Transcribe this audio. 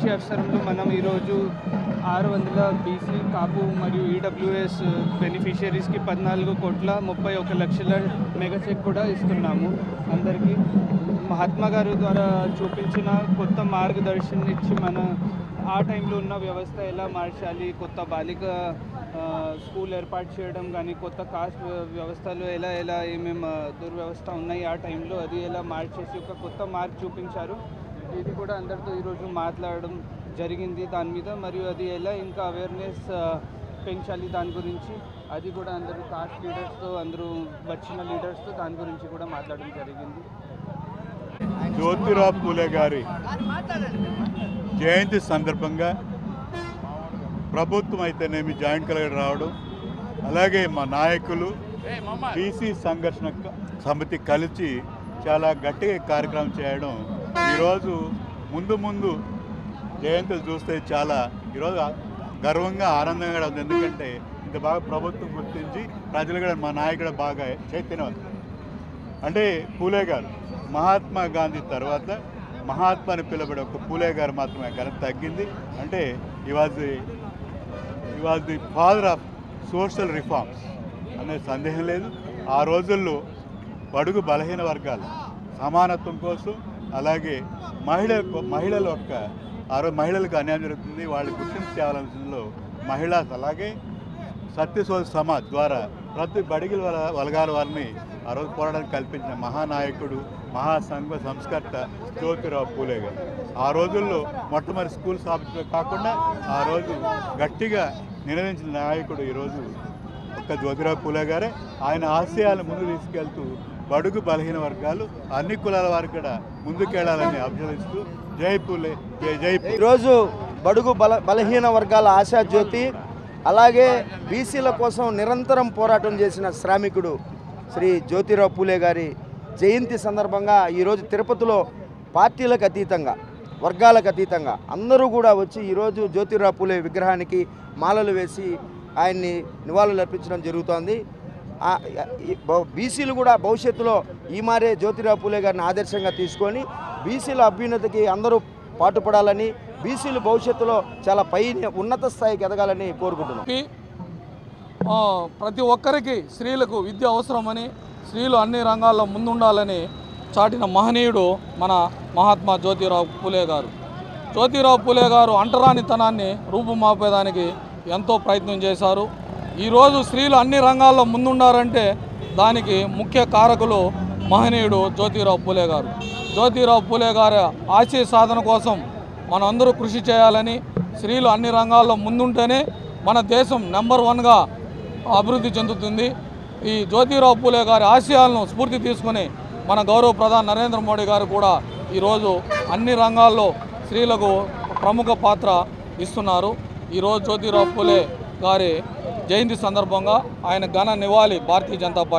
మంచి అవసరంలో మనం ఈరోజు ఆరు వందల బీసీ కాపు మరియు ఈడబ్ల్యూఎస్ బెనిఫిషియరీస్కి పద్నాలుగు కోట్ల ముప్పై ఒక లక్షల మెగా చెక్ కూడా ఇస్తున్నాము. అందరికీ మహాత్మా గారు ద్వారా చూపించిన కొత్త మార్గదర్శనం ఇచ్చి మన ఆ టైంలో ఉన్న వ్యవస్థ ఎలా మార్చాలి కొత్త బాలిక స్కూల్ ఏర్పాటు చేయడం కానీ కొత్త కాస్ట్ వ్యవస్థలు ఎలా ఎలా ఏమేమి దుర్వ్యవస్థ ఉన్నాయి ఆ టైంలో అది ఎలా మార్చేసి ఒక కొత్త మార్క్ చూపించారు. ఇది కూడా అందరితో ఈరోజు మాట్లాడడం జరిగింది దాని మీద మరియు అది ఎలా ఇంకా అవేర్నెస్ పెంచాలి దాని గురించి అది కూడా అందరూ కాస్ట్ లీడర్స్తో అందరూ వచ్చిన లీడర్స్తో దాని గురించి కూడా మాట్లాడడం జరిగింది. జ్యోతిరావు పూలే గారి జయంతి సందర్భంగా ప్రభుత్వం అయితేనేమి జాయింట్ కలెక్టర్ రావడం అలాగే మా నాయకులు బీసీ సంఘర్షణ సమితి కలిసి చాలా గట్టిగా కార్యక్రమం చేయడం ఈరోజు ముందు ముందు జయంతులు చూస్తే చాలా ఈరోజు గర్వంగా ఆనందంగా కూడా ఉంది. ఎందుకంటే ఇంత బాగా ప్రభుత్వం గుర్తించి ప్రజలు కూడా మా నాయకుడు బాగా చైతన్యవంతం అంటే పూలే గారు మహాత్మా గాంధీ తర్వాత మహాత్మాని పిలబడే ఒక పూలే గారు మాత్రమే ఘనత తగ్గింది. అంటే he was he was the father of social reforms అనే సందేహం లేదు. ఆ రోజుల్లో బడుగు బలహీన వర్గాలు సమానత్వం కోసం అలాగే మహిళ మహిళల యొక్క ఆరో మహిళలకు అన్యాయం జరుగుతుంది. వాళ్ళు గుర్తింపు తేవాలనులో మహిళా అలాగే సత్యశోధ సమాజ్ ద్వారా ప్రతి బడిగిల వల వలగాల వారిని ఆ రోజు పోరాటానికి కల్పించిన మహానాయకుడు మహాసంఘ సంస్కర్త జ్యోతిరావు పూలే గారు. ఆ రోజుల్లో మొట్టమొదటి స్కూల్ స్థాపించడం కాకుండా ఆ రోజు గట్టిగా నిర్వహించిన నాయకుడు ఈరోజు ఒక్క జ్యోతిరావు పూలే గారే. ఆయన ఆశయాలు ముందు తీసుకెళ్తూ బడుగు బలహీన వర్గాలు అన్ని కులాల వారు కూడా ముందుకెళ్ళాలని అభ్యర్థిస్తూ జై పూలే జై జై ఈరోజు బడుగు బల బలహీన వర్గాల ఆశాజ్యోతి అలాగే బీసీల కోసం నిరంతరం పోరాటం చేసిన శ్రామికుడు శ్రీ జ్యోతిరావు పూలే గారి జయంతి సందర్భంగా ఈరోజు తిరుపతిలో పార్టీలకు అతీతంగా వర్గాలకు అతీతంగా అందరూ కూడా వచ్చి ఈరోజు జ్యోతిరావు పూలే విగ్రహానికి మాలలు వేసి ఆయన్ని నివాళులు అర్పించడం జరుగుతోంది. బీసీలు కూడా భవిష్యత్తులో ఈ మారే జ్యోతిరావు పూలే గారిని ఆదర్శంగా తీసుకొని బీసీల అభ్యున్నతికి అందరూ పాటుపడాలని బీసీలు భవిష్యత్తులో చాలా పై ఉన్నత స్థాయికి ఎదగాలని కోరుకుంటున్నాం. ప్రతి ఒక్కరికి స్త్రీలకు విద్య అవసరమని స్త్రీలు అన్ని రంగాల్లో ముందుండాలని చాటిన మహనీయుడు మన మహాత్మా జ్యోతిరావు పూలే గారు. జ్యోతిరావు పూలే గారు అంటరానితనాన్ని రూపుమాపేదానికి ఎంతో ప్రయత్నం చేశారు. ఈరోజు స్త్రీలు అన్ని రంగాల్లో ముందుండారంటే దానికి ముఖ్య కారకులు మహనీయుడు జ్యోతిరావు పూలే గారు. జ్యోతిరావు పూలే గారి ఆశయ సాధన కోసం మనందరూ కృషి చేయాలని స్త్రీలు అన్ని రంగాల్లో ముందుంటేనే మన దేశం నెంబర్ వన్గా అభివృద్ధి చెందుతుంది. ఈ జ్యోతిరావు పూలే గారి ఆశయాలను స్ఫూర్తి తీసుకొని మన గౌరవ ప్రధాని నరేంద్ర మోడీ గారు కూడా ఈరోజు అన్ని రంగాల్లో స్త్రీలకు ప్రముఖ పాత్ర ఇస్తున్నారు. ఈరోజు జ్యోతిరావు పూలే గారి జయంతి సందర్భంగా ఆయన ఘన నివాళి భారతీయ జనతా పార్టీ